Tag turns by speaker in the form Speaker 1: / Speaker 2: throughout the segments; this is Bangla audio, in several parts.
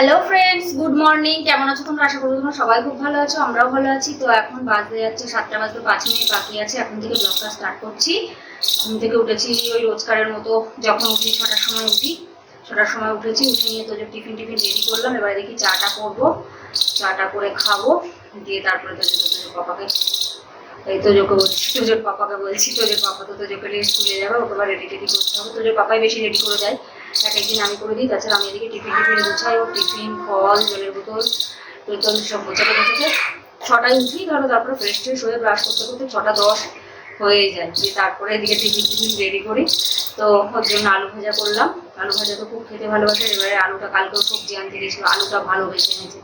Speaker 1: হ্যালো ফ্রেন্ডস গুড মর্নিং কেমন আছো তোমরা? আশা করি তোমরা সবাই খুব ভালো আছো, আমরাও ভালো আছি। তো এখন বাজতে যাচ্ছে সাতটা বাজতে পাঁচ মিনিট বাকি আছে। এখন থেকে ব্লগটা স্টার্ট করছি। ঘুম থেকে উঠেছি ওই রোজকারের মতো। যখন উঠি ছটার সময় উঠি। ছটার সময় উঠেছি, উঠে নিয়ে তো টিফিন টিফিন রেডি করলাম। এবারে দেখি চাটা করব। চাটা করে খাব। দিয়ে তারপরে তো পাপাকে এই তোজোকে বলছি তোজোর পাপাকে বলছি তোজোর পাপা তো তোজোকে নিয়ে স্কুলে যাবে, ওকে রেডি টেডি করতে হবে। তোজোর পাপাই বেশি রেডি করে দেয়। এক একদিন আমি করে দিই, তাছাড়া আমি এদিকে টিফিন টিফিন গুছাই, ও টিফিন, ফল, জলের বোতল টোতল সব গোছাতে গোছাতে ছটায় উঠি, ধরো তারপরে ফ্রেশ ট্রেশ হয়ে ব্রাশ করতে করতে ছটা দশ হয়ে যায়। দিয়ে তারপরে এদিকে টিফিন টিফিন রেডি করি। তো ওর জন্য আলু ভাজা করলাম। আলু ভাজা তো খুব খেতে ভালোবাসে, এবারে আলুটা কালকেও সবজি আনতে গেছিল, আলুটা ভালো বেছে নিয়েছে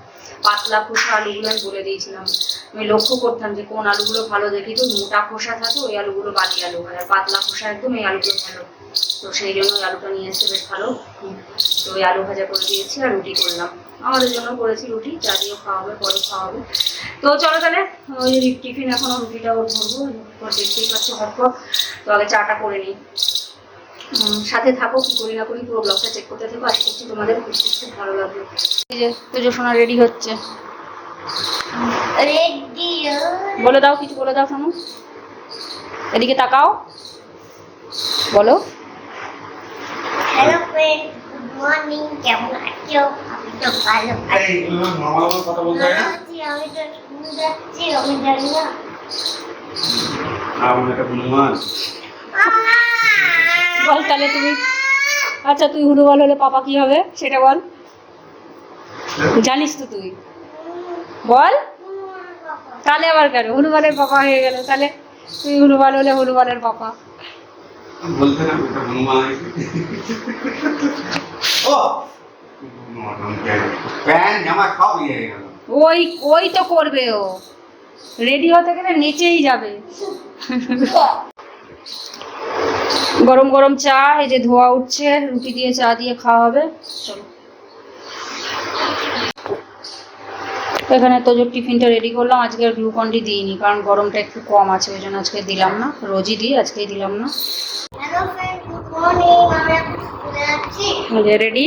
Speaker 1: পাতলা খোসা আলুগুলো আমি বলে দিয়েছিলাম। আমি লক্ষ্য করতাম যে কোন আলুগুলো ভালো দেখি তো মোটা খোসা থাকে, ওই আলুগুলো বালি আলু হয়। আর পাতলা খোসা একদম এই আলুগুলো ভালো। তো সেই জন্য ওই আলুটা নিয়ে এসছে বেশ ভালো তো ওই আলু ভাজা করে দিয়েছি আর রুটি করলাম। আমাদের জন্য করেছি রুটি চা দিয়েও খাওয়া হবে পরে খাওয়া হবে তো চলো তাহলে, ওই টিফিন এখনও রুটিটাও ধরবো। দেখতেই পাচ্ছি, হটপট। তো আগে চাটা করে নিই। সাথে থাকো কি করি না করি পুরো ব্লগটা চেক করতে থাকো। আশা করছি তোমাদের খুব খুব ভালো লাগবে। এই যে তুজো সোনা রেডি হচ্ছে। বলে দাও কিছু বলে দাও শোনো এদিকে তাকাও। বলো।
Speaker 2: হ্যালো ফ্রেন্ড গুড মর্নিং কেমন আছো? আমি তো ভালো আছি।
Speaker 3: এই তুমি নর্মাল কথা বলতে না?
Speaker 2: আমি তো যাচ্ছি আমি জানি না।
Speaker 3: আমার একটা হনুমান।
Speaker 1: বল তাহলে তুমি। আচ্ছা তুই হুড়ু বল হলে পাপা কি হবে? সেটা বল। জানিস তো তুই। বল। তাহলে আবার কেন? হনুমানের পাপা হয়ে গেল। তাহলে তুই হনুমান হলে হনুমানের পাপা।
Speaker 3: হনুমান।
Speaker 1: ওই ওই তো করবে ও। রেডি হতে গেলে নেচেই যাবে। গরম গরম চা এই যে ধোয়া উঠছে রুটি দিয়ে চা দিয়ে খাওয়া হবে। চলো। এখানে তো যে টিফিনটা রেডি করলাম আজকে আর গ্লুকন্ডি দিইনি কারণ গরমটা একটু কম আছে ওই জন্য আজকে দিলাম না। রোজই দিই আজকেই দিলাম না। রেডি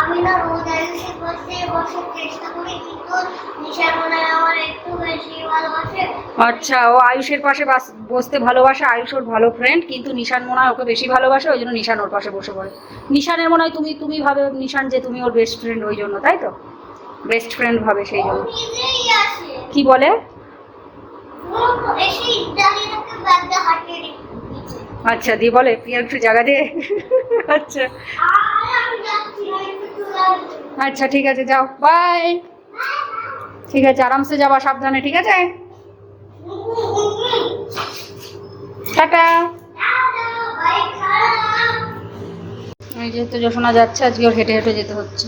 Speaker 2: আমি না- রোজ আয়ুষের পাশে বসার চেষ্টা করি কিন্তু নিশার মনে আমার একটু বেশি ভালোবাসে।
Speaker 1: আচ্ছা ও আয়ুষের পাশে বাস- বসতে ভালোবাসে আয়ুষ ওর ভালো ফ্রেন্ড কিন্তু নিশান মনে হয় ওকে বেশি ভালোবাসে ওই জন্য নিশান ওর পাশে বসে পড়ে। নিশানের মনে হয় তুমি তুমি ভাবে নিশান যে তুমি ওর বেস্ট ফ্রেন্ড ওই জন্য তাই তো? বেস্ট ফ্রেন্ড ভাবে সেই জন্য। কি বলে? আচ্ছা দিয়ে বলে প্রিয়া একটু জায়গা দে। আচ্ছা। আচ্ছা ঠিক আছে, যাও। বাই ঠিক আছে, আরামসে যাবা সাবধানে, ঠিক আছে? টাটা। এই যে তোজোসোনা যাচ্ছে, আজকে ওর হেঁটে হেঁটে যেতে হচ্ছে।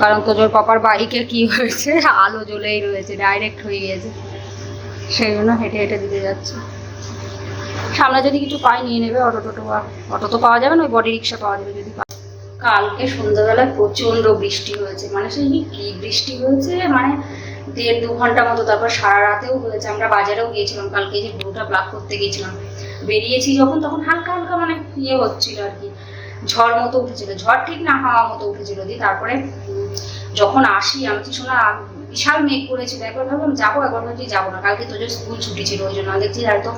Speaker 1: কারণ তোজোর পাপার বাইকে কি হয়েছে? আলো জ্বলেই রয়েছে ডাইরেক্ট হয়ে গিয়েছে সেই জন্য হেঁটে হেঁটে দিতে যাচ্ছে। সামনে যদি কিছু পাই নিয়ে নেবে অটো টোটো অটো তো পাওয়া যাবে না, ওই বডি রিক্সা পাওয়া যাবে যদি। কালকে সন্ধ্যাবেলায় প্রচণ্ড বৃষ্টি হয়েছে। মানে সেই কি বৃষ্টি হয়েছে? মানে দেড় দু ঘণ্টা মতো, তারপর সারা রাতেও হয়েছে। আমরা বাজারেও গিয়েছিলাম, কালকে যে গরুটা প্লাক করতে গিয়েছিলাম। বেরিয়েছি যখন, তখন হালকা হালকা মানে ইয়ে হচ্ছিল আর কি। ঝড় মতো উঠেছিল। ঝড় ঠিক না, হাওয়া মতো উঠেছিল দিয়ে তারপরে যখন আসি, আমি কিছু না বিশাল মেঘ করেছিল। একবার ভাবলাম, যাব, একবার ভাবছি, যাব না। কালকে তোদের স্কুল ছুটি ছিল, ওই জন্য। দেখছি, হয়তো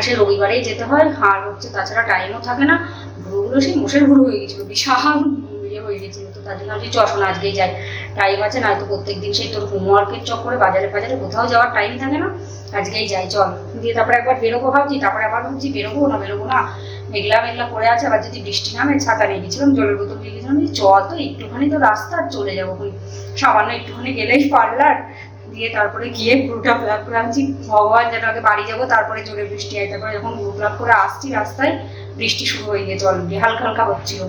Speaker 1: সে রবিবারেই যেতে হয়। আর হচ্ছে তাছাড়া টাইমও থাকে না। ভুরুগুলো সেই মোষের ভুরু হয়ে গেছিল, বিশাল ইয়ে হয়ে গেছিল। তো তার জন্য আমি চশমা আজকেই যাই। টাইম আছে না তো প্রত্যেক দিন সেই তোর হোমওয়ার্কের চক্করে বাজারে বাজারে কোথাও যাওয়ার টাইম থাকে না। আজকেই যাই, চল। দিয়ে তারপরে একবার বেরোবো ভাবছি, তারপরে আবার ভাবছি, বেরোবো না বেরোবো না। মেঘলা মেঘলা করে আছে, আবার যদি বৃষ্টি নামে, ছাতা নিয়ে গেছিলাম, জলের বোতল নিয়ে গেছিলাম চল তো, একটুখানি তো রাস্তা চলে যাব সামান্য একটুখানি গেলেই পার্লার দিয়ে তারপরে গিয়ে পুরোটা প্লাক করে আনছি ভগবান যেন আগে বাড়ি যাব, তারপরে জোরে বৃষ্টি হয় তারপরে যখন পুরো করে আসছি রাস্তায় বৃষ্টি শুরু হয়ে গিয়ে জল দিয়ে হালকা হালকা হচ্ছিল।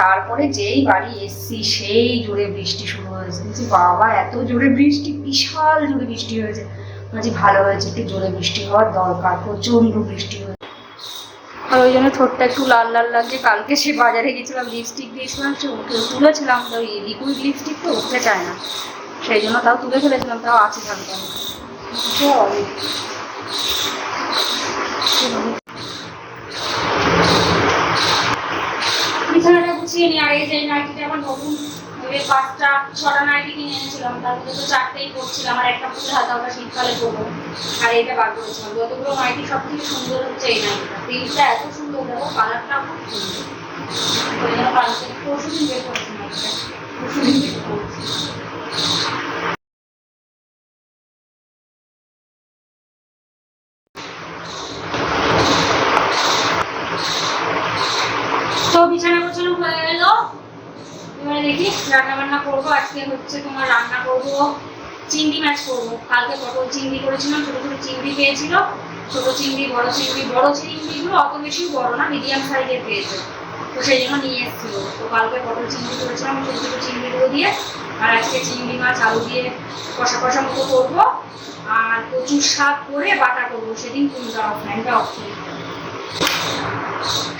Speaker 1: তারপরে যেই বাড়ি এসছি, সেই জোরে বৃষ্টি শুরু হয়েছে। বাবা, এত জোরে বৃষ্টি, বিশাল জোরে বৃষ্টি হয়েছে। বলছি, ভালো হয়েছে, একটু জোরে বৃষ্টি হওয়ার দরকার, প্রচণ্ড বৃষ্টি হয়েছে। আর ওই জন্য ঠোঁটটা একটু লাল লাল লাগছে। কালকে সে বাজারে গেছিলাম লিপস্টিক দিয়েছিলাম, সে উঠে তুলেছিলাম। তো লিকুইড লিপস্টিক তো উঠতে চায় না। সেই জন্য তাও তুলে ফেলেছিলাম, তাও আছে থাকবে বিছানাটা গুছিয়ে নিই আর এই যে নাইটিটা আমার নতুন এই পাঁচটা ছটা নাইটি কিনে এনেছিলাম, তার মধ্যে তো চারটেই পরছিলাম, আর একটা ফুল হাতা ওটা শীতকালে পরবো। আর এইটা বার করেছিলাম। যতগুলো নাইটি সব থেকে সুন্দর হচ্ছে এই নাইটিটা। এত সুন্দর, দেখো, কালারটা খুব সুন্দর। ওই জন্য কালকে পরশু দিন বের করেছি নাইটিটা। বের তো বিছানা গোছানো হয়ে গেল এবারে দেখি রান্না বান্না করব আজকে হচ্ছে তোমার রান্না করব, চিংড়ি মাছ করব। কালকে পটল চিংড়ি করেছিলাম, ছোটো ছোটো চিংড়ি পেয়েছিল, ছোট চিংড়ি, বড় চিংড়ি, বড় চিংড়িগুলো অত বেশি বড় না মিডিয়াম সাইজের পেয়েছে। তো সেই জন্য নিয়ে এসেছিল। তো কালকে পটল চিংড়ি করেছিলাম, ছোটো ছোটো চিংড়িগুলো দিয়ে, আর আজকে চিংড়ি মাছ, আলু দিয়ে কষা কষা মতো করব, আর প্রচুর শাক করে বাটা করব। সেদিন কোনটা অফ ফ্যানটা অফ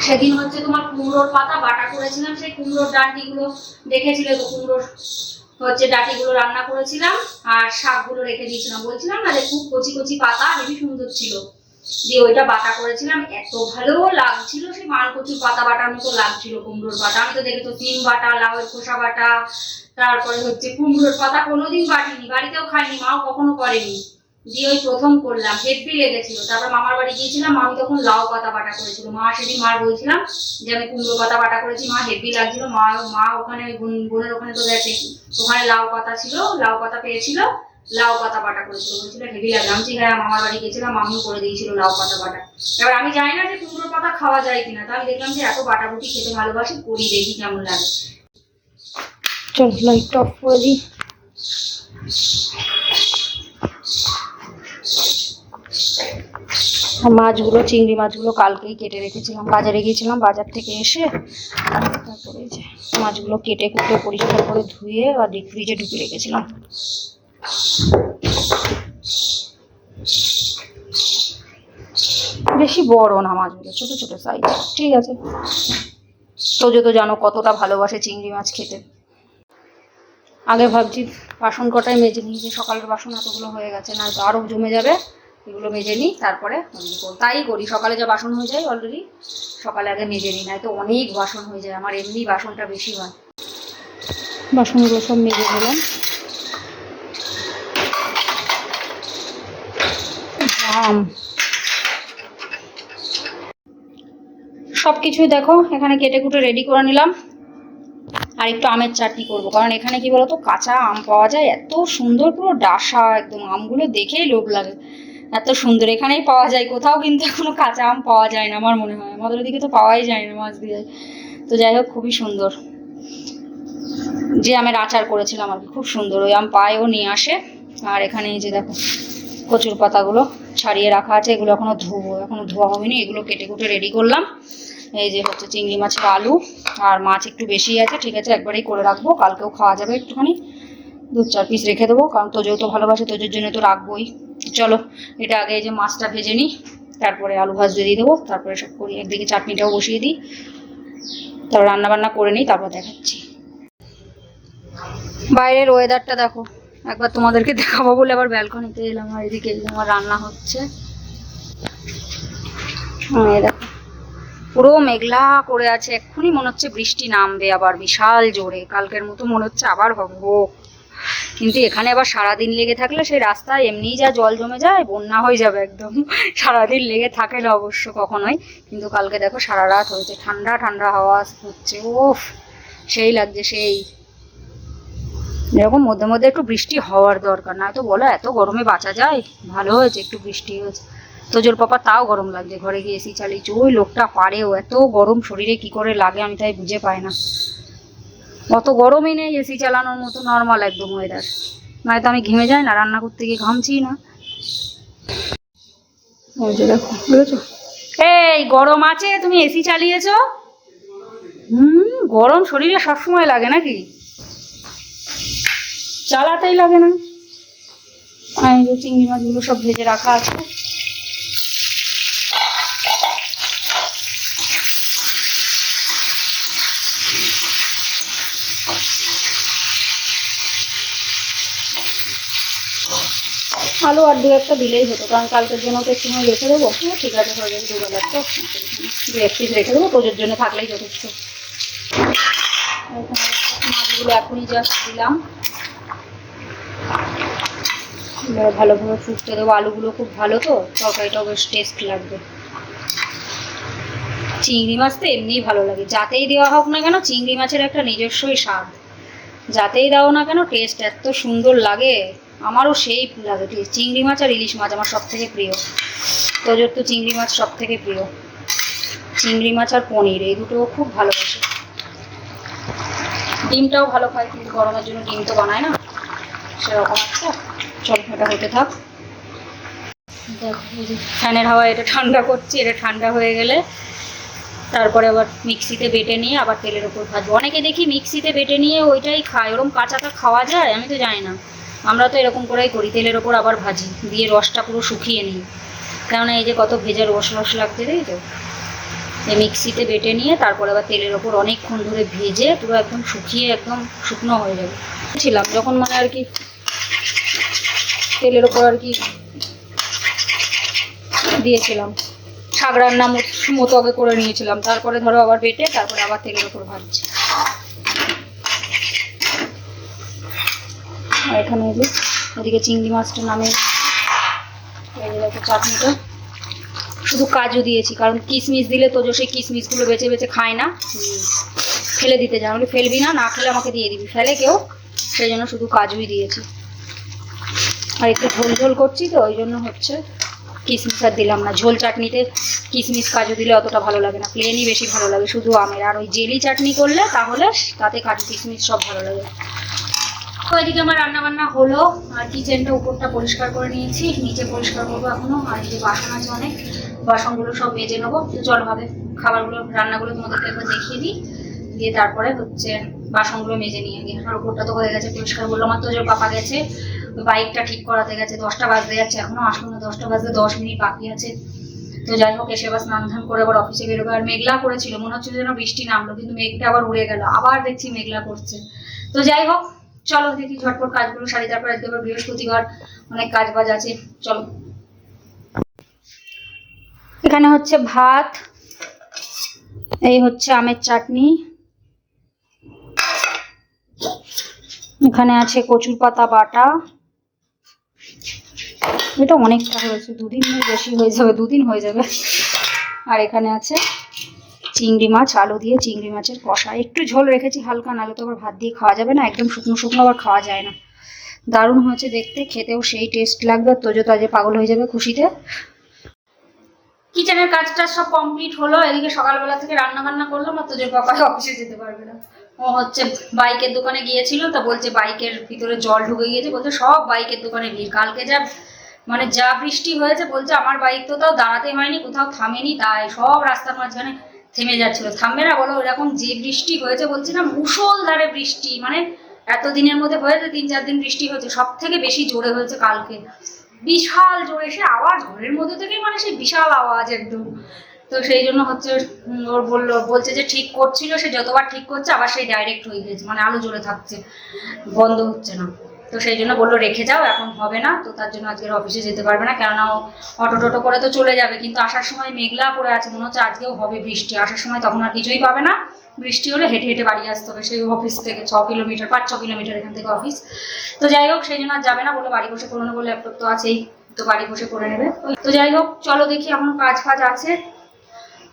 Speaker 1: সেদিন হচ্ছে তোমার কুমড়োর পাতা বাটা করেছিলাম, সেই কুমড়োর ডাঁটিগুলো দেখেছিলে তো কুমড়োর? হচ্ছে ডাটিগুলো রান্না করেছিলাম, আর শাকগুলো রেখে দিয়েছিলাম, বলছিলাম না যে খুব কচি কচি পাতা হেবি সুন্দর ছিল। দিয়ে ওইটা বাটা করেছিলাম, এত ভালো লাগছিল, সেই মাল কচুর পাতা বাটার মতো লাগছিল, কুমড়োর পাতা। আমি তো দেখে তো তিন বাটা, লাউয়ের খোসা বাটা, তারপরে হচ্ছে কুমড়োর পাতা কোনোদিন বাটিনি, বাড়িতেও খাইনি, মাও কখনো করেনি। দিয়ে ওই প্রথম করলাম হেভি লেগেছিল। তারপর মামার বাড়ি গিয়েছিলাম, আমি তখন লাউ পাতা বাটা করেছিল মা সেদিন মার বলছিলাম যে, আমি কুমড়ো পাতা বাটা করেছি, মা হেভি লাগছিল। মা মা ওখানে বোনের ওখানে তো গেছে ওখানে লাউ পাতা ছিল, লাউ পাতা পেয়েছিল, লাউ পাতা বাটা করেছিল। বলছিল হেভি লাগল আমি ঠিক হ্যাঁ মামার বাড়ি গেছিলাম আমিও করে দিয়েছিল লাউ পাতা বাটা। এবার আমি জানি না যে কুমড়ো পাতা খাওয়া যায় কিনা। তো আমি দেখলাম যে, এত বাটাবুটি খেতে ভালোবাসি, করি দেখি কেমন লাগে। চল লাইট অফ করে দিই। মাছগুলো, চিংড়ি মাছগুলো কালকেই কেটে রেখেছিলাম, বাজারে গিয়েছিলাম, বাজার থেকে এসে তারপরে যে মাছগুলো কেটে কুটে পরিষ্কার করে ধুয়ে আর ফ্রিজে ঢুকে রেখেছিলাম। বেশি বড় না মাছগুলো, ছোট ছোট সাইজ ঠিক আছে। তোজো তো জানো কতটা ভালোবাসে চিংড়ি মাছ খেতে। আগে ভাবছি বাসন কটায় মেজে নিই যে সকালের বাসন এতগুলো হয়ে গেছে না আরও জমে যাবে। এগুলো মেজে নিই, তারপরে। তাই করি, সকালে যা বাসন হয়ে যায় অলরেডি সকালে আগে মেজে নিই নয়তো অনেক বাসন হয়ে যায়, আমার এমনি বাসনটা বেশি হয়। বাসনগুলো সব মেজে দিলাম আম। সব কিছুই দেখো, এখানে কেটে কুটে রেডি করে নিলাম। আর একটু আমের চাটনি করব, কারণ এখানে কি বলতো, কাঁচা আম পাওয়া যায়, এত সুন্দর পুরো ডাসা, একদম আমগুলো দেখেই লোভ লাগে। এত সুন্দর, এখানেই পাওয়া যায়, কোথাও কিন্তু এখনও কাঁচা আম পাওয়া যায় না আমার মনে হয়। আমাদের ওদিকে তো পাওয়াই যায় না মাছ দিয়ে। তো যাই হোক, খুবই সুন্দর। যে আমের আচার করেছিলাম আর খুব সুন্দর। ওই আম পায়েও নিয়ে আসে। আর এখানে যে দেখো, কচুর পাতাগুলো ছাড়িয়ে রাখা আছে। এগুলো এখনও ধোবো, এখনও ধোয়া হয়নি। এগুলো কেটে কুটে রেডি করলাম। এই যে হচ্ছে চিংড়ি মাছের আলু, আর মাছ একটু বেশি আছে, ঠিক আছে? একবারেই করে রাখব। কালকেও খাওয়া যাবে একটুখানি। দু চার পিস রেখে দেবো। কারণ তোজেও তো ভালোবাসে, তোজের জন্য তো রাখবোই। চলো, এটা আগে যে মাছটা ভেজে নিই, তারপরে আলু ভাজতে দিয়ে দেবো, তারপরে সব করি, একদিকে চাটনিটাও বসিয়ে দিই, তারপর রান্না বান্না করে নিই, তারপর দেখাচ্ছি। বাইরের ওয়েদারটা দেখো, একবার তোমাদেরকে দেখাবো বলে আবার ব্যালকনিতে এলাম, আর এদিকে আমার রান্না হচ্ছে। দেখো, পুরো মেঘলা করে আছে, এক্ষুনি মনে হচ্ছে বৃষ্টি নামবে আবার, বিশাল জোরে, কালকের মতো মনে হচ্ছে আবার হোক কিন্তু এখানে আবার সারাদিন লেগে থাকলে সেই রাস্তায় এমনিই যা জল জমে যায়, বন্যা হয়ে যাবে একদম। সারাদিন লেগে থাকে না অবশ্য কখনোই। কিন্তু কালকে দেখো সারা রাত হয়েছে, ঠান্ডা ঠান্ডা হাওয়া হচ্ছে ওফ সেই লাগছে, সেই। এরকম মধ্যে মধ্যে একটু বৃষ্টি হওয়ার দরকার না তো বলো এত গরমে বাঁচা যায়? ভালো হয়েছে, একটু বৃষ্টি হয়েছে। তোজোর পাপা তাও গরম লাগছে, ঘরে গিয়ে এসি চালিয়েছে, ওই লোকটা পারেও, এত গরম শরীরে কি করে লাগে আমি তাই বুঝে পাই না। অত গরমই নেই, এসি চালানোর মতো নর্মাল একদম ওয়েদার নয়তো আমি ঘেমে যাই না, রান্না করতে গিয়ে ঘামছি না। এই গরম আছে, তুমি এসি চালিয়েছো? হুম, গরম শরীরে সবসময় লাগে নাকি? চালাতেই লাগে না। চিংড়ি মাছগুলো সব ভেজে রাখা আছে। আলু আর দু একটা দিলেই হতো কারণ কালকের জন্য তো একটু সময় রেখে দেবো। হ্যাঁ, ঠিক আছে হয়ে যাবে দুবেলার তো। দু এক পিস রেখে দেবো তোদের জন্য থাকলেই যথেষ্ট। মাছগুলো এখনই জাস্ট দিলাম। ভালোভাবে ফুটতে দেবো। আলুগুলো খুব ভালো তো তরকারিটাও বেশ টেস্ট লাগবে। চিংড়ি মাছ তো এমনিই ভালো লাগে। যাতেই দেওয়া হোক না কেন চিংড়ি মাছের একটা নিজস্বই স্বাদ। যাতেই দাও না কেন টেস্ট এত সুন্দর লাগে। আমারও সেই লাগে। চিংড়ি মাছ আর ইলিশ মাছ আমার সব থেকে প্রিয়। তোজোর তো চিংড়ি মাছ সব থেকে প্রিয়। চিংড়ি মাছ আর পনির, এই দুটো খুব ভালোবাসে। ডিমটাও ভালো খায়, কিন্তু গরমের জন্য ডিম তো বানায় না। সেরকম একটা চল এটা হতে থাক। দেখো ফ্যানের হাওয়া এটা ঠান্ডা করছি, এটা ঠান্ডা হয়ে গেলে তারপরে আবার মিক্সিতে বেটে নিয়ে আবার তেলের ওপর ভাজবো। অনেকে দেখি মিক্সিতে বেটে নিয়ে ওইটাই খায় ওরকম কাঁচাটা খাওয়া যায়, আমি তো জানি না। আমরা তো এরকম করেই করি, তেলের ওপর আবার ভাজি, দিয়ে রসটা পুরো শুকিয়ে নিই। কেননা এই যে কত ভেজা রস রস লাগছে, তাই তো? এই মিক্সিতে বেটে নিয়ে তারপরে আবার তেলের ওপর অনেকক্ষণ ধরে ভেজে পুরো একদম শুকিয়ে একদম শুকনো হয়ে যাবে। ছিলাম, যখন মানে আর কি তেলের ওপর আর কি দিয়েছিলাম। রান্না মত- মতো আগে করে নিয়েছিলাম। তারপরে ধরো আবার বেটে, তারপরে আবার তেলের ওপর ভাজছি। আর এখানে এই যে ওদিকে চিংড়ি মাছটা নামে যে চাটনিটা। শুধু কাজু দিয়েছি, কারণ কিশমিশ দিলে তো সেই কিশমিশগুলো বেছে বেছে খায় না। ফেলে দিতে যায় আমি ফেলবি না না খেলে আমাকে দিয়ে দিবি। ফেলে কেউ, সেই জন্য শুধু কাজুই দিয়েছি। আর একটু ঝোল ঝোল করছি তো, ওই জন্য হচ্ছে কিশমিশ আর দিলাম না। ঝোল চাটনিতে কিশমিশ কাজু দিলে অতটা ভালো লাগে না প্লেনই বেশি ভালো লাগে। শুধু আমের। আর ওই জেলি চাটনি করলে তাহলে তাতে কাজু কিশমিশ সব ভালো লাগে। তো এদিকে আমার রান্না বান্না হলো। আর কিচেনটা উপরটা পরিষ্কার করে নিয়েছি, নিচে পরিষ্কার করব এখনও, আর যে বাসন আছে অনেক, বাসনগুলো সব মেজে নেব। চল ভাবে, খাবারগুলো, রান্নাগুলো তোমাদেরকে একবার দেখিয়ে দিই। দিয়ে তারপরে হচ্ছে বাসনগুলো মেজে নিয়ে গিয়ে আর উপরটা তো হয়ে গেছে পরিষ্কার করল আমার তো যে পাপা গেছে, বাইকটা ঠিক করাতে গেছে, দশটা বাজতে যাচ্ছে, এখনও আসলো না। দশটা বাজতে দশ মিনিট বাকি আছে। তো যাই হোক, এসে আবার স্নান ধান করে আবার অফিসে বেরোবে। আর মেঘলা করেছিল, মনে হচ্ছিল যেন বৃষ্টি নামলো, কিন্তু মেঘটা আবার উড়ে গেল। আবার দেখছি মেঘলা করছে। তো যাই হোক চলো দেখি ঝটপট কাজগুলো সারি, তারপর আজকে আবার বৃহস্পতিবার অনেক কাজ বাজ আছে, চলো। এখানে হচ্ছে ভাত, এই হচ্ছে আমের চাটনি, এখানে আছে কচুর পাতা বাটা। এটা অনেকটা হয়েছে, দুদিন বেশি হয়ে যাবে, দুদিন হয়ে যাবে। আর এখানে আছে চিংড়ি মাছ, আলু দিয়ে চিংড়ি মাছের কষা। একটু ঝোল রেখেছি হালকা, নাহলে তো আবার ভাত দিয়ে খাওয়া যাবে না, একদম শুকনো শুকনো আবার খাওয়া যায় না। দারুণ হয়েছে দেখতে, খেতেও সেই টেস্ট লাগবে, তোজো তাজে পাগল হয়ে যাবে খুশিতে। কিচেনের কাজটা সব কমপ্লিট হলো, এদিকে সকালবেলা থেকে রান্না বান্না করলাম, আর তোজোর পাপা অফিসে যেতে পারবে না। ও হচ্ছে বাইকের দোকানে গিয়েছিল, তা বলছে বাইকের ভিতরে জল ঢুকে গিয়েছে, বলছে সব বাইকের দোকানে ভিড়। কালকে যা মানে যা বৃষ্টি হয়েছে, বলছে আমার বাইক তো তাও দাঁড়াতে হয়নি, কোথাও থামেনি, তাই সব রাস্তার মাঝখানে থেমে যাচ্ছিল। থামবে না বলো, এরকম যে বৃষ্টি হয়েছে বলছি না, মুষলধারে বৃষ্টি মানে এত দিনের মধ্যে হয়েছে, তিন চার দিন বৃষ্টি হয়েছে সব থেকে বেশি জোরে হয়েছে কালকে। বিশাল জোরে, সে আওয়াজ ঘরের মধ্যে থেকেই মানে সে বিশাল আওয়াজ একদম। তো সেই জন্য হচ্ছে ওর বলল, বলছে যে ঠিক করছিল, সে যতবার ঠিক করছে আবার সেই ডাইরেক্ট হয়ে গেছে মানে আলো জ্বলে থাকছে, বন্ধ হচ্ছে না। তো সেই জন্য বলল, রেখে যাও, এখন হবে না। তো তার জন্য আজকের অফিসে যেতে পারবে না, কেননা ও অটো টোটো করে তো চলে যাবে। কিন্তু আসার সময় মেঘলা করে আছে, মনে হচ্ছে আজকেও হবে বৃষ্টি। আসার সময় তখন আর কিছুই পাবে না। বৃষ্টি হলে হেঁটে হেঁটে বাড়ি আসতে হবে সেই অফিস থেকে, ছ কিলোমিটার, পাঁচ, ছ কিলোমিটার এখান থেকে অফিস তো যাই হোক, সেই জন্য আর যাবে না বলে বাড়ি বসে করে নেব ল্যাপটপ তো আছেই, তো বাড়ি বসে করে নেবে। তো যাই হোক, চলো দেখি এখন কাজ ফাজ আছে।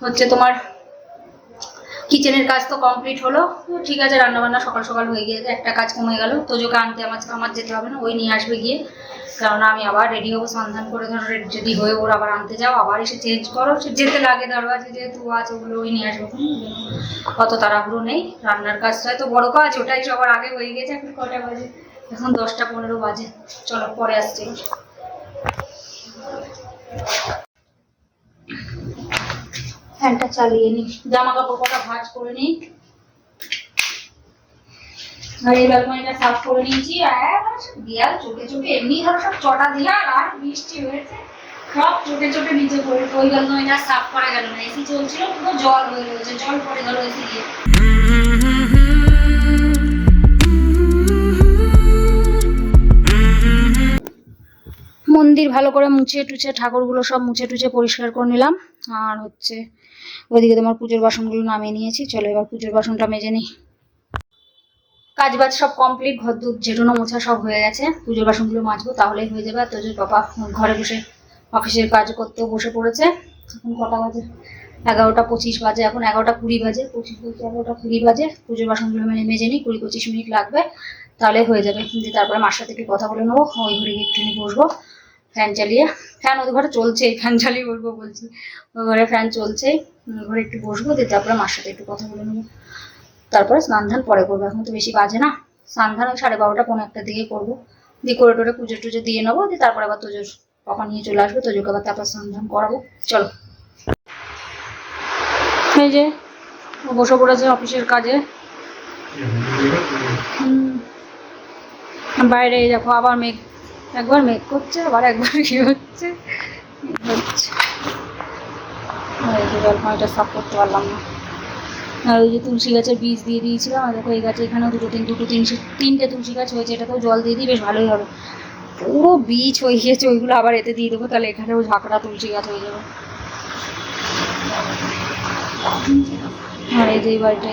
Speaker 1: হচ্ছে তোমার কিচেনের কাজ তো কমপ্লিট হলো। ঠিক আছে রান্না বান্না সকাল সকাল হয়ে গিয়েছে একটা কাজ কমে গেল। তোজোকে আনতে আমার আমার যেতে হবে না, ওই নিয়ে আসবে গিয়ে। কারণ আমি আবার রেডি হব, সন্ধান করে ধরো যদি হয়ে ওর আবার আনতে যাও, আবার এসে চেঞ্জ করো। যেতে লাগে, ধরো আছে যেহেতু আছে, ওগুলো ওই নিয়ে আসব। অত তাড়াহুড়ো নেই, রান্নার কাজটা তো বড় কাজ, ওটাই সবার আগে হয়ে গেছে এখন কটা বাজে? এখন দশটা পনেরো বাজে। চলো, পরে আসছি। ফ্যানটা চালিয়ে নি। জামা কাপড় কটা ভাঁজ করে নিই আর এই ব্যালকনিটা সাফ করে নিয়েছি। আর দেয়াল চোখে চোখে, এমনি ধরো সব চটা দেয়াল আর বৃষ্টি হয়েছে। সব চোখে চোখে নিচে পড়ে, ওই ব্যালকনিটা সাফ করা গেল না। এসি চলছিল, পুরো জল হয়ে রয়েছে, জল পড়ে গেল এসি দিয়ে। মন্দির ভালো করে মুছে টুছে, ঠাকুরগুলো সব মুছে টুছে পরিষ্কার করে নিলাম। আর হচ্ছে ওইদিকে তোমার পুজোর বাসনগুলো নামিয়ে নিয়েছি। চলো এবার পুজোর বাসনটা মেজে নিই। কাজ বাজ সব কমপ্লিট ঘর দুধ ঝেটানো মোছা সব হয়ে গেছে। পুজোর বাসনগুলো মাজবো, তাহলেই হয়ে যাবে। আর তোজোর বাবা ঘরে বসে অফিসের কাজ করতেও বসে পড়েছে। এখন কটা বাজে? এগারোটা পঁচিশ বাজে। এখন এগারোটা কুড়ি বাজে। পঁচিশ বলতে এগারোটা কুড়ি বাজে। পুজোর বাসনগুলো মানে মেজে নিই। কুড়ি পঁচিশ মিনিট লাগবে। তাহলে হয়ে যাবে। দিয়ে তারপরে মার সাথে একটু কথা বলে নেব। ওই ঘরে গিয়ে একটুখানি বসবো। ফ্যান চালিয়ে। ফ্যান ওদের ঘরে চলছেই ফ্যান চালিয়ে বলব বলছি। ওই ঘরে ফ্যান চলছে। ঘরে একটু বসবো দিয়ে তারপরে মার সাথে একটু কথা বলে নেব। তারপরে স্নান ধান পরে করব। এখন তো বেশি বাজে না। স্নান ধান ওই সাড়ে বারোটা পনেরো একটা দিকে করব। দিয়ে করে টোরে পুজো টুজো দিয়ে নেব। দিয়ে তারপরে আবার তোজোর পাপা নিয়ে চলে আসবে। তোজোকে আবার তারপর স্নান ধান করাবো। চলো। এই যে ও বসে পড়েছে অফিসের কাজে। হুম। বাইরে এই দেখো আবার মেঘ। একবার মেঘ করছে, আবার একবার কি হচ্ছে? হচ্ছে? জলপাইটা সাফ করতে পারলাম না। আর ওই যে তুলসী গাছের বীজ দিয়ে দিয়েছিলাম, আর দেখো এই গাছে এখানেও দুটো তিন দুটো তিন তিনটে তুলসী গাছ হয়েছে, এটাতেও জল দিয়ে দিই, বেশ ভালোই হবে। পুরো বীজ হয়ে গিয়েছে ওইগুলো আবার এতে দিয়ে দেবো, তাহলে এখানেও ঝাঁকড়া তুলসী গাছ হয়ে যাবে। আর এই যে এই বাড়িটা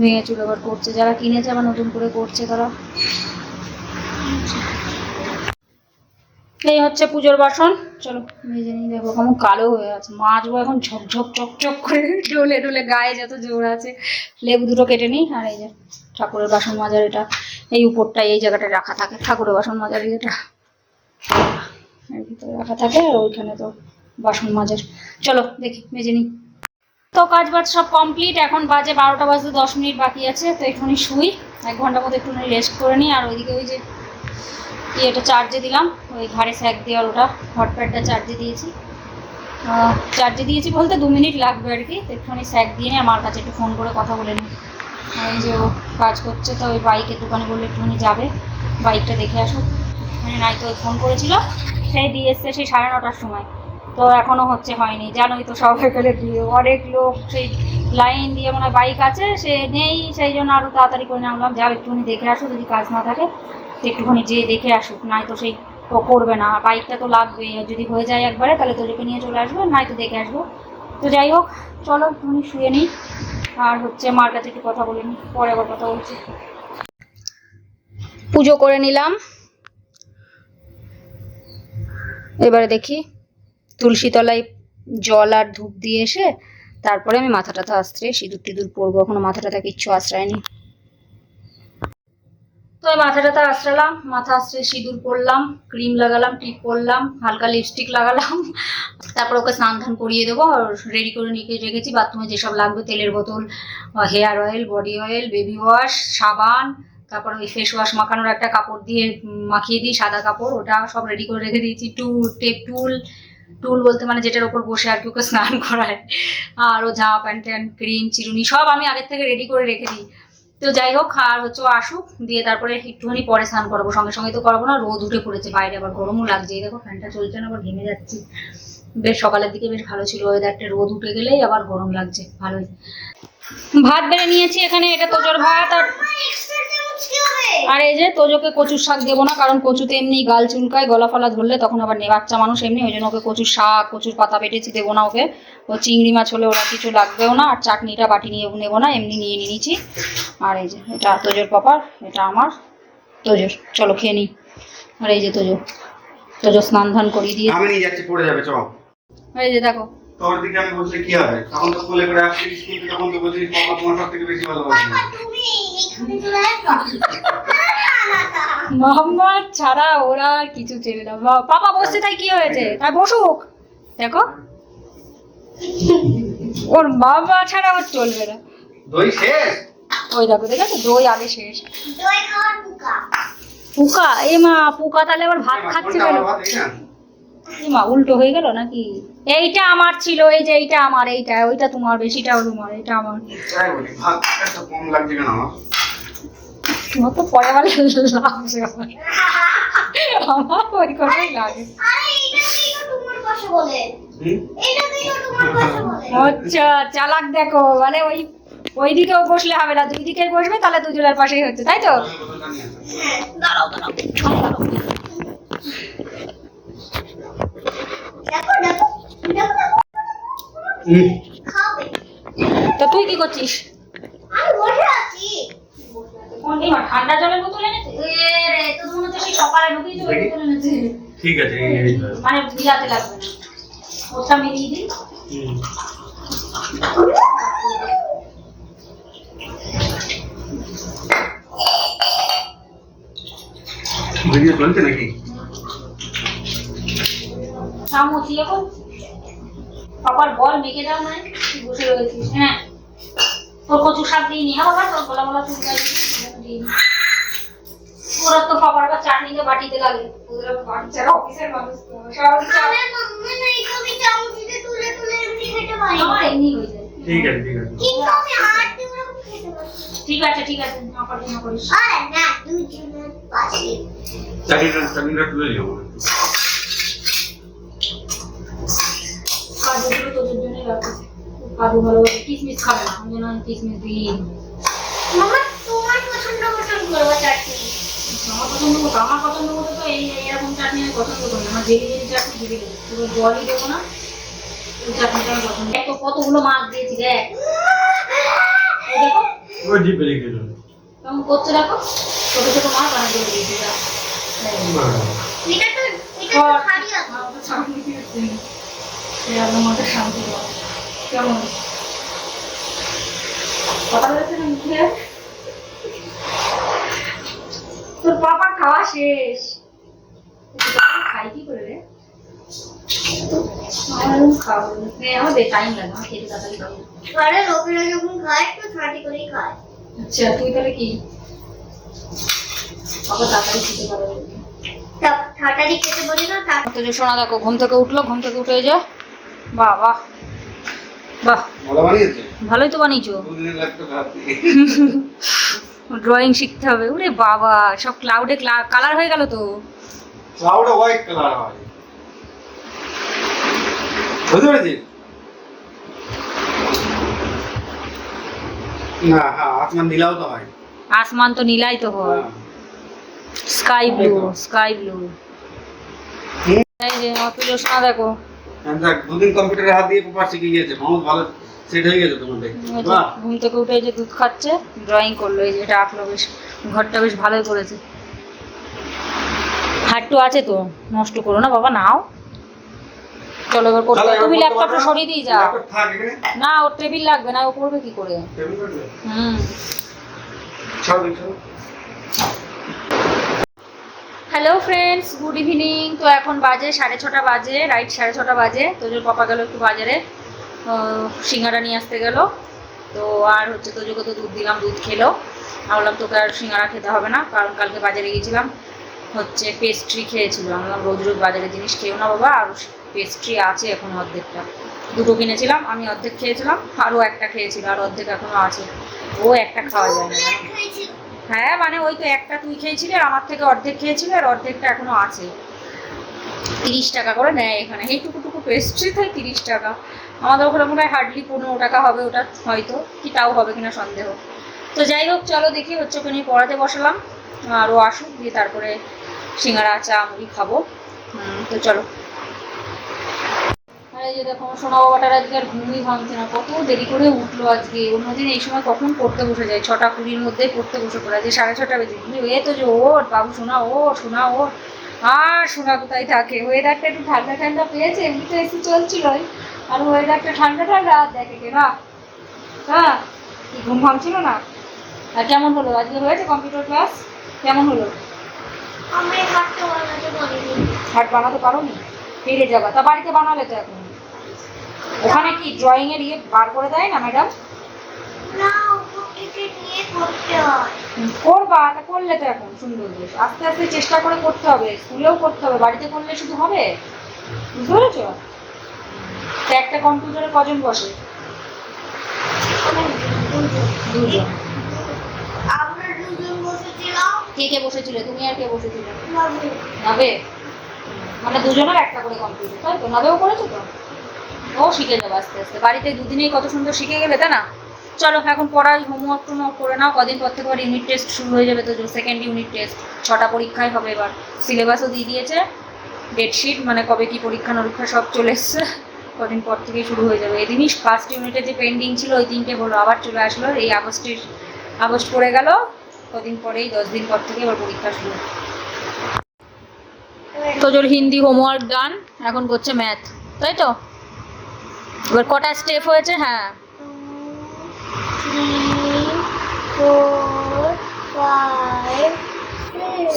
Speaker 1: ভেঙে চুরে আবার করছে, যারা কিনেছে আবার নতুন করে করছে তারা। এই হচ্ছে পুজোর বাসন। চলো মেজে নিই, দেখো কেমন কালো হয়ে আছে। মাজবো এখন ঝকঝক চকচক করে ডলে ডলে গায়ে যত জোর আছে। লেবু দুটো কেটে নিই, আর এই যে ঠাকুরের বাসন মাজার এটা। এই উপরটায় এই জায়গাটায় রাখা থাকে, ঠাকুরের বাসন মাজার এটা। ভিতরে রাখা থাকে, আর ওইখানে তো বাসন মাজার। চলো, দেখি মেজে নিই। তো কাজ বাজ সব কমপ্লিট, এখন বাজে বারোটা বাজতে দশ মিনিট বাকি আছে, তো একটুখানি শুই। এক ঘণ্টার মতো একটুখানি রেস্ট করে নিই, আর ওইদিকে ওই যে ইয়েটা চার্জে দিলাম। ওই ঘাড়ে স্যাক দেওয়ার ওটা হটপ্যাডটা চার্জে দিয়েছি। চার্জে দিয়েছি বলতে দু মিনিট লাগবে আর কি। একটুখানি স্যাক দিয়ে নিয়ে আমার কাছে একটু ফোন করে কথা বলে নিই। যে ও কাজ করছে, তো ওই বাইকের দোকানে বললে একটুখানি যাবে। বাইকটা দেখে আসুক। মানে নাই তো ফোন করেছিল। সেই দিয়ে এসছে সেই সাড়ে নটার সময়। তো এখনও হচ্ছে হয়নি। জানোই তো সবাই গেলে দিয়ে অনেক লোক সেই লাইন দিয়ে মনে বাইক আছে, সে নেই, সেই জন্য আরও তাড়াতাড়ি করে নামলাম। যাও একটুখানি দেখে আসো যদি কাজ না থাকে। একটুখানি যেয়ে দেখে আসুক, নাই তো সেই ও করবে না। বাইকটা তো লাগবেই আর যদি হয়ে যায় একবারে, তাহলে তোদেরকে নিয়ে চলে আসব নাই তো দেখে আসব। তো যাই হোক, চলো একটুখানি শুয়ে নিই। আর হচ্ছে মার কাছে একটু কথা বলে নিই, পরে আবার কথা বলছি। পুজো করে নিলাম। এবারে দেখি তুলসী তলায় জল আর ধূপ দিয়ে এসে, তারপরে আমি মাথা টাথা আশ্রে সিঁদুর টিঁদুর পরবো, এখনও মাথা টাথা কিচ্ছু আশ্রয়নি মাথা টাথা আশ্রালাম, মাথা আশ্রে সিঁদুর পরলাম, ক্রিম লাগালাম টিপ পরলাম, হালকা লিপস্টিক লাগালাম, তারপর ওকে স্নান ধান করিয়ে দেবো, আর রেডি করে নিয়ে রেখেছি বাথরুমে যেসব লাগবে, তেলের বোতল hair oil body oil baby wash সাবান, তারপর ওই ফেস ওয়াশ মাখানোর একটা কাপড় দিয়ে মাখিয়ে দিই, সাদা কাপড়, ওটা সব রেডি করে রেখে দিয়েছি টুল টেপ টুল টুল বলতে মানে যেটার ওপর বসে আর কি ওকে স্নান করায়, আর ও জামা প্যান্ট ট্যান্ট ক্রিম চিরুনি, সব আমি আগের থেকে রেডি করে রেখে দিই। তো যাই হোক, আর হচ্ছে আসুক, দিয়ে তারপরে একটুখানি পরে স্নান করব। সঙ্গে সঙ্গে তো করব না, রোদ উঠে পড়েছে বাইরে, আবার গরমও লাগছে। দেখো, ফ্যানটা চলছে না, আবার ঘেমে যাচ্ছি। বেশ, সকালের দিকে বেশ ভালো ছিল ওয়েদারটা রোদ উঠে গেলেই আবার গরম লাগছে, ভালোই। ভাত বেড়ে নিয়েছি এখানে এটা তো তোজোর ভাত আর আর এই যে তোজোকে কচুর শাক দেবো না কারণ কচুতে এমনি গাল চুলকায় গলা ফলা ধরলে তখন আবার নেই। বাচ্চা মানুষ এমনি ওই জন্য ওকে কচুর শাক কচুর পাতা পেটেছি দেবো না ওকে। ও চিংড়ি মাছ হলে ওরা কিছু লাগবেও না আর চাটনিটা বাটি নিয়ে নেব না এমনি নিয়ে নিয়েছি। আর এই যে এটা তোজোর পাপার এটা আমার তোজোর। চলো খেয়ে নিই। আর এই যে তোজো তোজো স্নান ধান করিয়ে দিয়ে
Speaker 3: আমি নিয়ে যাচ্ছি পড়ে যাবে চল।
Speaker 1: এই যে দেখো
Speaker 3: তোর দিকে আমি বলছি কি হবে? তখন তো কোলে করে আসছিস কিন্তু তখন তো বলছিস বাবা তোমার সব থেকে বেশি ভালোবাসি
Speaker 1: মোহাম্মদ ছাড়া ওরা আর কিছু চেনে না। পাপা বসছে তাই কি হয়েছে? তাই বসুক। দেখো। ওর বাবা ছাড়া ওর চলবে না।
Speaker 3: দই শেষ?
Speaker 1: ওই দেখো দেখেছ? দই আগে শেষ। পুকা। এ মা পুকা তাহলে আবার ভাত খাচ্ছে কেন
Speaker 3: আমার ভাত, এইটা?
Speaker 1: এ মা উল্টো হয়ে গেল নাকি এইটা আমার ছিল এই যে এইটা আমার এইটা ওইটা তোমার বেশিটাও তোমার এটা আমার
Speaker 3: তাই বলি ভাত একটা কম লাগছে কেন আমার
Speaker 1: তোমার তো পরে আবার লাগছে আমার। আমার ওই করেই লাগে
Speaker 2: আরে এটা কেন তোমার পাশে বলে
Speaker 3: হুম?
Speaker 2: এটা কেন তোমার পাশে বলে
Speaker 1: আচ্ছা চালাক দেখো মানে ওই ওই দিকেও বসলে হবে না দুই দিকে বসবে তাহলে দুজনের পাশেই হচ্ছে তাই তো।
Speaker 2: হ্যাঁ দাঁড়াও দাঁড়াও দেখো দেখো দেখো দেখো
Speaker 3: হুম।
Speaker 2: খাবে
Speaker 1: তো তুই কি করছিস?
Speaker 2: আমি বসে আছি।
Speaker 1: ঠান্ডা জলের বোতল এনেছে? এ রে তো মনে। বোতল
Speaker 3: ঠিক আছে।
Speaker 1: মানে ভিজাতে লাগবে। ওটা মিলিয়ে দিই।
Speaker 3: ভিডিও চলছে নাকি?
Speaker 1: চামচ কর পাপার বল মেখে দাও না তুই বসে রয়েছিস হ্যাঁ। তোর কচু শাক দিয়ে নি হ্যাঁ বাবা তোর গলা গলা চুল নি। ওরা তো পাপার বা চাটনিতে বাটিতে লাগে। ওরা বাচ্চারা অফিসের মানুষ তো আমার এমনি হয়ে যায়।
Speaker 3: ঠিক আছে ঠিক আছে।
Speaker 2: কিন্তু আমি হাত দিয়ে খেতে পারি।
Speaker 1: ঠিক আছে ঠিক আছে। না পারিস না করিস।
Speaker 2: আরে না দুজনের পাশে
Speaker 3: চাকরিটা চাকরিটা তুলে নিও।
Speaker 1: কাজুগুলো তোদের জন্যই রাখছি কাজু ভালোবাসে কিসমিস খাবে না। আমি যেন কিসমিস দিই
Speaker 2: মামা তোমার পছন্দ মতন করব চাটনি।
Speaker 1: আমার পছন্দ মতো আমার পছন্দ মতো তো এই এই এরকম চাটনি আমি পছন্দ করি আমার জেলি জেলি চাটনি জেলি পুরো জলই দেবো না ওই চাটনিটা আমি পছন্দ দেখ কতগুলো মাছ দিয়েছি দেখ। দেখো।
Speaker 3: ওই জিপে লিখে দিল
Speaker 1: কেমন করছে দেখো? ছোট ছোট মাছ বানিয়ে দিয়ে দিয়েছি
Speaker 2: এটা তো এটা তো খালি আছে
Speaker 1: আমার তো শান্তি কেমন? কথা বলেছে না মুখে? তোর পাপার খাওয়া শেষ। খাই কি করে রে?
Speaker 2: আরে লোকেরা যখন খায় তো ছাটি খায়।
Speaker 1: আচ্ছা তুই তাহলে কি? দেখো ঘুম থেকে উঠল ঘুম থেকে উঠে যা বাহ। বাহ বাহ ভালোই তো বানিয়েছো। ড্রয়িং শিখতে হবে। ওরে বাবা সব ক্লাউডে কালার হয়ে গেল তো।
Speaker 3: ক্লাউডে হোয়াইট কালার হয়। বুঝতে পেরেছিস না হ্যাঁ আসমান নীলাও তো হয়।
Speaker 1: আসমান তো নীলাই তো হয়।
Speaker 3: Sky
Speaker 1: blue sky
Speaker 3: blue.
Speaker 1: এই যে দেখো।
Speaker 3: দেখ দুদিন কম্পিউটারে হাত দিয়ে পেপার শিখে গিয়েছে মাউস ভালো সেট হয়ে গেছে তোমার দেখে
Speaker 1: এই যে
Speaker 3: বাহ।
Speaker 1: ঘুম থেকে উঠে যে দুধ খাচ্ছে ড্রয়িং করল এই যে এটা আঁকলো বেশ ঘরটা বেশ ভালোই করেছে। হাট্টু আছে তো নষ্ট করো না বাবা নাও। চলো এবার করতে তুমি ল্যাপটপটা সরিয়ে দিয়ে যাও না ওর টেবিল লাগবে না ও করবে কি করে? হুম। হ্যালো ফ্রেন্ডস গুড ইভিনিং তো এখন বাজে সাড়ে ছটা বাজে রাইট সাড়ে ছটা বাজে। তোজোর পাপা গেল একটু বাজারে। সিঙ্গারা নিয়ে আসতে গেল। তো আর হচ্ছে তোজোকে তো দুধ দিলাম, দুধ খেলো। আমি বললাম তোকে আর সিঙ্গারা খেতে হবে না, কারণ কালকে বাজারে গিয়েছিলাম। হচ্ছে পেস্ট্রি খেয়েছিল। আমি বললাম, রোজ রোজ বাজারে জিনিস খেয়েও না বাবা, আর পেস্ট্রি আছে এখন অর্ধেকটা। দুটো কিনেছিলাম, আমি অর্ধেক খেয়েছিলাম, আরও একটা খেয়েছিল, আর অর্ধেক এখনও আছে। ও একটা খাওয়া যায় না। হ্যাঁ মানে ওই তো একটা তুই খেয়েছিলি আর আমার থেকে অর্ধেক খেয়েছিলি আর অর্ধেকটা এখনও আছে। তিরিশ টাকা করে নেয় এখানে। এইটুকু টুকু পেস্ট্রি তাই তিরিশ টাকা। আমাদের ওখানে মনে হয় হার্ডলি পনেরো টাকা হবে ওটা হয়তো, কি তাও হবে কিনা সন্দেহ। তো যাই হোক, চলো দেখি, হচ্ছে ওকে নিয়ে পড়াতে বসালাম। আর ও আসুক, দিয়ে তারপরে সিঙ্গারা, চা, মুড়ি খাব। তো চলো। এই যে দেখো আমার সোনা বাবাটার আজকে আর ঘুমই ভাঙছে না কত দেরি করে উঠল আজকে। অন্যদিন এই সময় কখন পড়তে বসে যায়? ছটা কুড়ির মধ্যে পড়তে বসে পড়ে। যে সাড়ে ছটা বেজে। কিন্তু এ তো যে বাবু আর কোথায় থাকে? ওয়েদারটা একটু ঠান্ডা ঠান্ডা পেয়েছে এমনি তো এসি চলছিলই আর ওয়েদারটা ঠান্ডা ঠান্ডা আর দেখে কে না? হ্যাঁ ঘুম ভাঙছিল না? আর কেমন হলো? আজকে হয়েছে কম্পিউটার ক্লাস কেমন হলো?
Speaker 2: বানাতে
Speaker 1: হাট বানাতে পারো নি ফিরে যাবা। তা বাড়িতে বানালে তো এখন। ওখানে কি ড্রয়িং এর ইয়ে বার করে দেয় না ম্যাডাম করবা তা করলে তো এখন সুন্দর বেশ আস্তে আস্তে চেষ্টা করে করতে হবে স্কুলেও করতে হবে বাড়িতে করলে শুধু হবে? বুঝতে পেরেছ? তা একটা কম্পিউটারে কজন বসে?
Speaker 2: দুজন।
Speaker 1: কে কে বসেছিলে? তুমি আর কে বসেছিলে? নবে। মানে দুজনের একটা করে কম্পিউটার তাই তো? নবেও করেছ তো? ও শিখে যাবে আস্তে আস্তে। বাড়িতে দুদিনেই কত সুন্দর শিখে গেলে, তাই না? চলো, এখন পড়াই হোমওয়ার্ক টোমওয়ার্ক করে নাও। কদিন পর থেকে ইউনিট টেস্ট শুরু হয়ে যাবে তো সেকেন্ড ইউনিট টেস্ট ছটা পরীক্ষাই হবে এবার। সিলেবাসও দিয়ে দিয়েছে। ডেটশিট মানে কবে কি পরীক্ষা, নিরীক্ষা সব চলে এসছে। কদিন পর থেকেই শুরু হয়ে যাবে। এদিনই ফার্স্ট ইউনিটে যে পেন্ডিং ছিল, ওই তিনটে হলো আবার চলে আসলো। এই আগস্টের, আগস্ট পড়ে গেল। কদিন পরেই, দশ দিন পর থেকে এবার পরীক্ষা শুরু। তোজোর হিন্দি হোমওয়ার্ক ডান এখন করছে ম্যাথ তাই তো? এবার কটা স্টেপ হয়েছে? হ্যাঁ।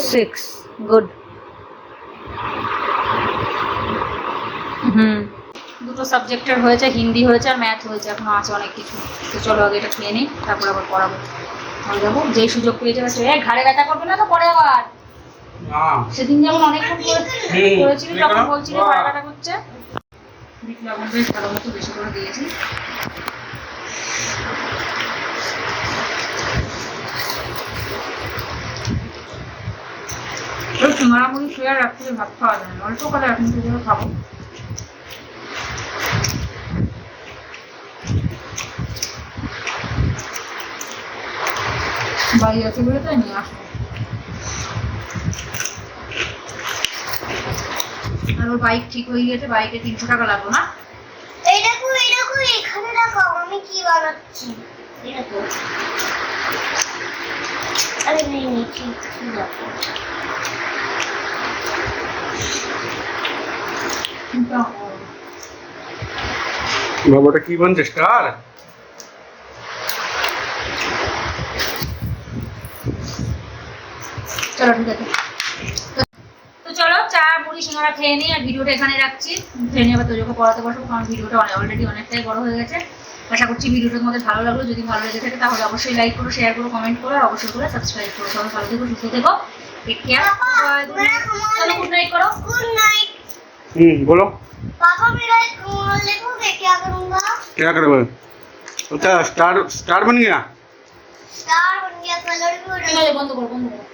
Speaker 2: সিক্স
Speaker 1: গুড হুম। দুটো সাবজেক্টের হয়েছে হিন্দি হয়েছে আর ম্যাথ হয়েছে। এখনও আছে অনেক কিছু। তো চলো আগে এটা খেয়ে নিই তারপর আবার পড়াবো। হয়ে যাব যেই সুযোগ পেয়ে যাবে সে ঘাড়ে ব্যথা করবে না তো পরে আবার? সেদিন যেমন অনেকক্ষণ করেছিলি তখন। বলছিলি ঘাড়ে ব্যথা করছে। বিট লবণ বেশ ভালো মতো বেশি করে দিয়েছি। সিঙ্গারা মুড়ি শুয়ে রাত্রে ভাত খাওয়া যায় না। অল্প করে এখন থেকে খাব। বাড়ি আছে বলে তাই নিয়ে আসব। ওর বাইক ঠিক হয়ে গিয়েছে বাইকে তিনশো টাকা লাগল না।
Speaker 2: এই দেখো এই দেখো এখানে দেখো আমি কি বানাচ্ছি? দেখো। আরে নেই নেই ঠিক ঠিক দেখো।
Speaker 3: বাবাটা কি বানছে স্টার?
Speaker 1: চলো ঠিক আছে। চা মুড়ি সিঙ্গারা খেয়ে নিই আর ভিডিওটা এখানে রাখছি খেয়ে নিয়ে আবার তোজোকে পড়াতে বসবো কারণ ভিডিওটা অলরেডি অনেকটাই বড় হয়ে গেছে আশা করছি ভিডিওটা তোমাদের ভালো লাগলো যদি ভালো লেগে থাকে তাহলে অবশ্যই লাইক করো শেয়ার করো কমেন্ট করো আর অবশ্যই করে সাবস্ক্রাইব করো সবাই ভালো থেকো সুস্থ থেকো টেক কেয়ার চলো গুড নাইট করো
Speaker 2: गुड नाइट
Speaker 3: হুম বলো
Speaker 2: पापा मेरा एक रूमाल देखोगे क्या करूंगा
Speaker 3: क्या करोगे अच्छा स्टार स्टार बन गया
Speaker 2: स्टार बन गया कलर भी हो
Speaker 1: ঠিক আছে বন্ধ করো বন্ধ করো